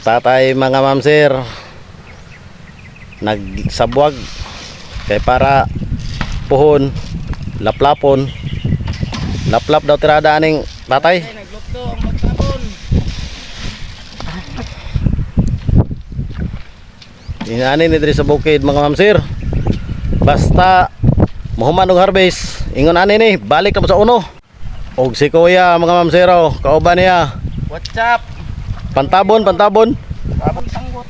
tatay mga mamsir nagsabwag kay para puhon laplapon laplap daw tirada aning tatay. Inani ni diri sa bukid mga mamsir. Basta muhuman og harvest, ingon ani ni balik mo sa uno. Og si kuya mga mamsero, kauban niya. What's up? Pantabon, pantabon. Babang sanggot.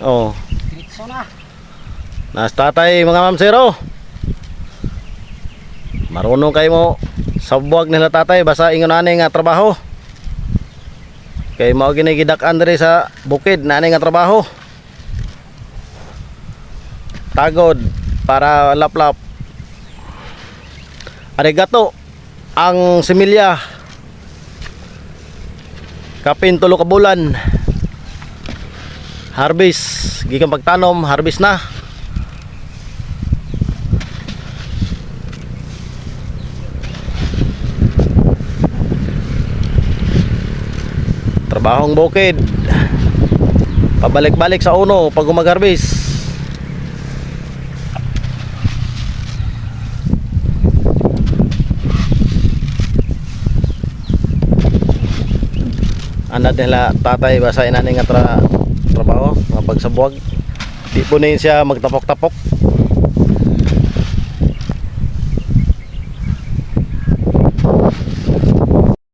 Oh, Diretso na. nas tatay mga mamsero. Marunong kayo mo sa buwag nila tatay basta ingon ani nga trabaho. Kay mao ginigidak-an diri sa bukid na ani nga trabaho. Tagod para laplap. Arigato ang similya. Kapin tulo ka bulan. Harvest, gikan pagtanom, harvest na. Trabahong bukid. Pabalik-balik sa uno pag umag-harvest. Anad nila tatay basa inani nga tra trabaho nga pagsabuag. Di po na siya magtapok-tapok.